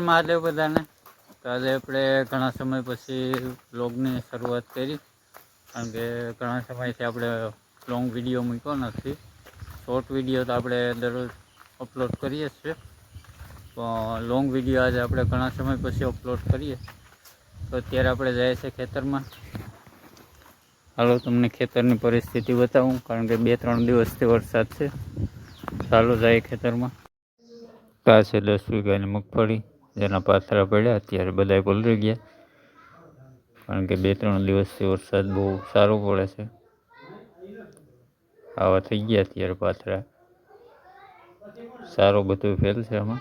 મહાદેવ બધાને. તો આજે આપણે ઘણા સમય પછી બ્લોગની શરૂઆત કરી. કારણ કે ઘણા સમયથી આપણે લોંગ વીડિયો મૂક્યો નથી. શોર્ટ વીડિયો તો આપણે દરરોજ અપલોડ કરીએ છીએ. પણ લોંગ વીડિયો આજે આપણે ઘણા સમય પછી અપલોડ કરીએ. તો અત્યારે આપણે જઈએ છીએ ખેતરમાં. હાલો, તમને ખેતરની પરિસ્થિતિ બતાવું, કારણ કે બે ત્રણ દિવસથી વરસાદ છે. ચાલો જાય ખેતરમાં. છે દસ વીઘાની મગફળી. જેના પાથરા પડ્યા, અત્યારે બધાય પલરી ગયા. કારણ કે બે ત્રણ દિવસથી વરસાદ બહુ સારો પડે છે. આવા થઈ ગયા અત્યારે પાથરા. સારો બધું ફેલ છે આમાં.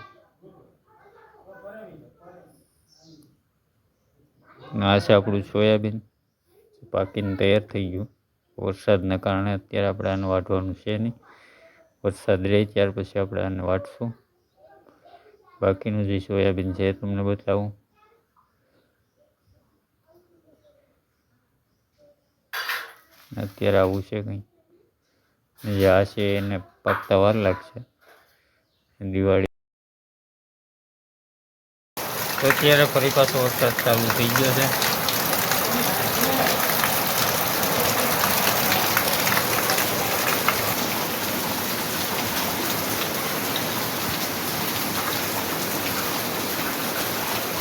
આ છે આપણું સોયાબીન. પાકીને તૈયાર થઈ ગયું. વરસાદના કારણે અત્યારે આપણે આને વાટવાનું છે નહીં. વરસાદ રહે ત્યાર પછી આપણે આને વાટશું. બાકીનું જે સોયાબીન છે તમને બતાવું. અત્યારે આવું છે કંઈ. જે આ છે એને પાકતા વાર લાગશે. દિવાળી. અત્યારે ફરી પાછો વરસાદ ચાલુ થઈ ગયો છે.